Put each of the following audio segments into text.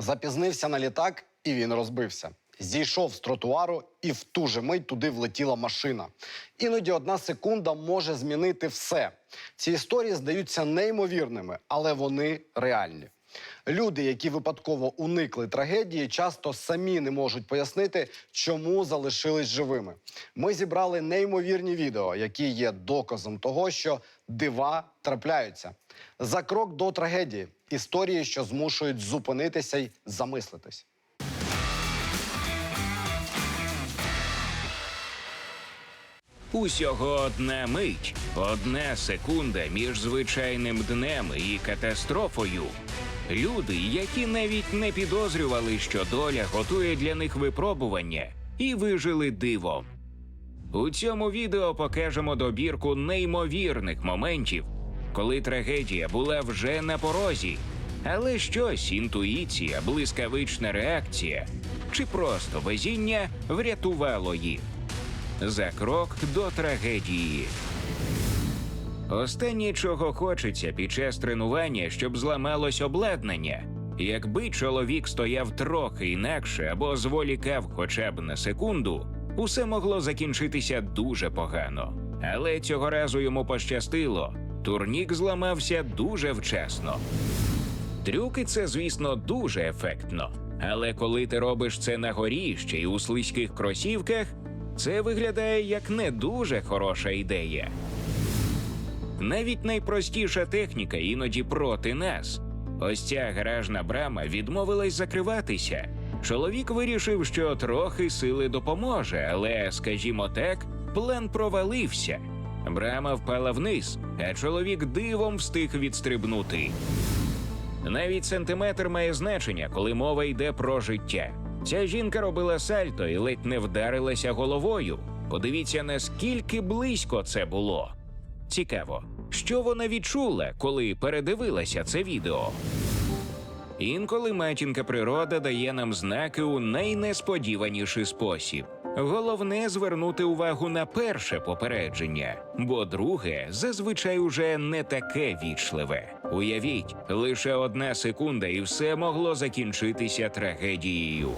Запізнився на літак, і він розбився. Зійшов з тротуару, і в ту же мить туди влетіла машина. Іноді одна секунда може змінити все. Ці історії здаються неймовірними, але вони реальні. Люди, які випадково уникли трагедії, часто самі не можуть пояснити, чому залишились живими. Ми зібрали неймовірні відео, які є доказом того, що дива трапляються. За крок до трагедії історії, що змушують зупинитися й замислитись. Усього одна мить, одна секунда між звичайним днем і катастрофою. Люди, які навіть не підозрювали, що доля готує для них випробування, і вижили дивом. У цьому відео покажемо добірку неймовірних моментів, коли трагедія була вже на порозі, але щось інтуїція, блискавична реакція чи просто везіння врятувало їх за крок до трагедії. Останнє, чого хочеться під час тренування, щоб зламалось обладнання. Якби чоловік стояв трохи інакше або зволікав хоча б на секунду, усе могло закінчитися дуже погано. Але цього разу йому пощастило. Турнік зламався дуже вчасно. Трюки це, звісно, дуже ефектно. Але коли ти робиш це на горі ще й у слизьких кросівках, це виглядає як не дуже хороша ідея. Навіть найпростіша техніка іноді проти нас. Ось ця гаражна брама відмовилась закриватися. Чоловік вирішив, що трохи сили допоможе, але, скажімо так, план провалився. Брама впала вниз, а чоловік дивом встиг відстрибнути. Навіть сантиметр має значення, коли мова йде про життя. Ця жінка робила сальто і ледь не вдарилася головою. Подивіться, наскільки близько це було. Цікаво, що вона відчула, коли передивилася це відео. Інколи матінка природа дає нам знаки у найнесподіваніший спосіб. Головне звернути увагу на перше попередження, бо друге зазвичай уже не таке вічливе. Уявіть, лише одна секунда, і все могло закінчитися трагедією.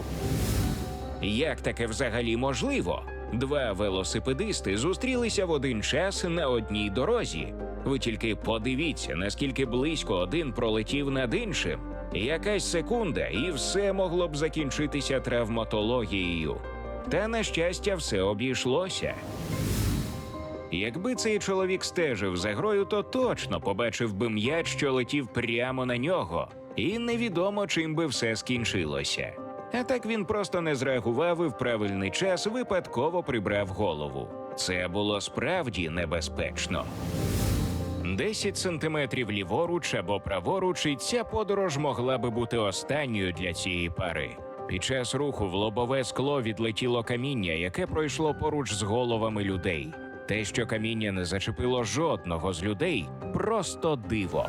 Як таке взагалі можливо? Два велосипедисти зустрілися в один час на одній дорозі. Ви тільки подивіться, наскільки близько один пролетів над іншим. Якась секунда, і все могло б закінчитися травматологією. Та на щастя, все обійшлося. Якби цей чоловік стежив за грою, то точно побачив би м'яч, що летів прямо на нього, і невідомо чим би все скінчилося. А так він просто не зреагував і в правильний час випадково прибрав голову. Це було справді небезпечно. 10 сантиметрів ліворуч або праворуч, і ця подорож могла би бути останньою для цієї пари. Під час руху в лобове скло відлетіло каміння, яке пройшло поруч з головами людей. Те, що каміння не зачепило жодного з людей, просто диво.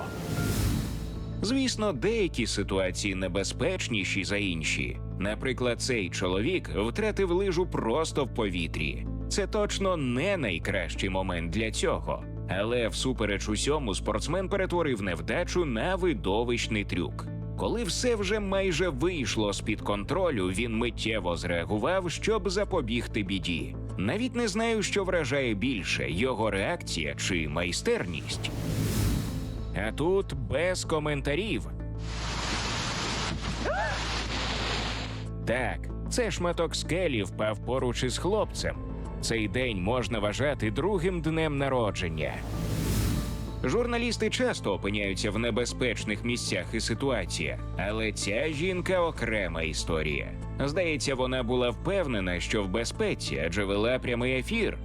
Звісно, деякі ситуації небезпечніші за інші. Наприклад, цей чоловік втратив лижу просто в повітрі. Це точно не найкращий момент для цього. Але всупереч усьому спортсмен перетворив невдачу на видовищний трюк. Коли все вже майже вийшло з-під контролю, він миттєво зреагував, щоб запобігти біді. Навіть не знаю, що вражає більше його реакція чи майстерність. А тут без коментарів. Так, це шматок скелі впав поруч із хлопцем. Цей день можна вважати другим днем народження. Журналісти часто опиняються в небезпечних місцях і ситуаціях, але ця жінка окрема історія. Здається, вона була впевнена, що в безпеці, адже вела прямий ефір.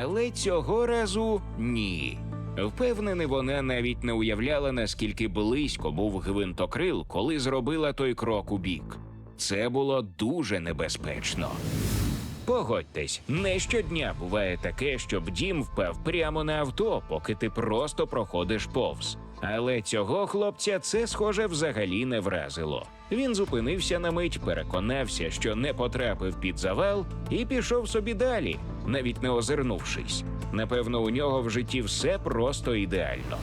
Але цього разу ні. Впевнений, вона навіть не уявляла, наскільки близько був гвинтокрил, коли зробила той крок у бік. Це було дуже небезпечно. Погодьтесь, не щодня буває таке, щоб дім впав прямо на авто, поки ти просто проходиш повз. Але цього хлопця це, схоже, взагалі не вразило. Він зупинився на мить, переконався, що не потрапив під завал, і пішов собі далі, навіть не озирнувшись. Напевно, у нього в житті все просто ідеально.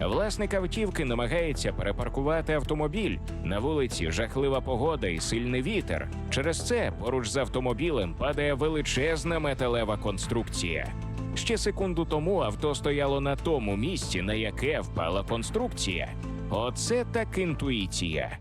Власник автівки намагається перепаркувати автомобіль. На вулиці жахлива погода і сильний вітер. Через це поруч з автомобілем падає величезна металева конструкція. Ще секунду тому авто стояло на тому місці, на яке впала конструкція. Оце так інтуїція.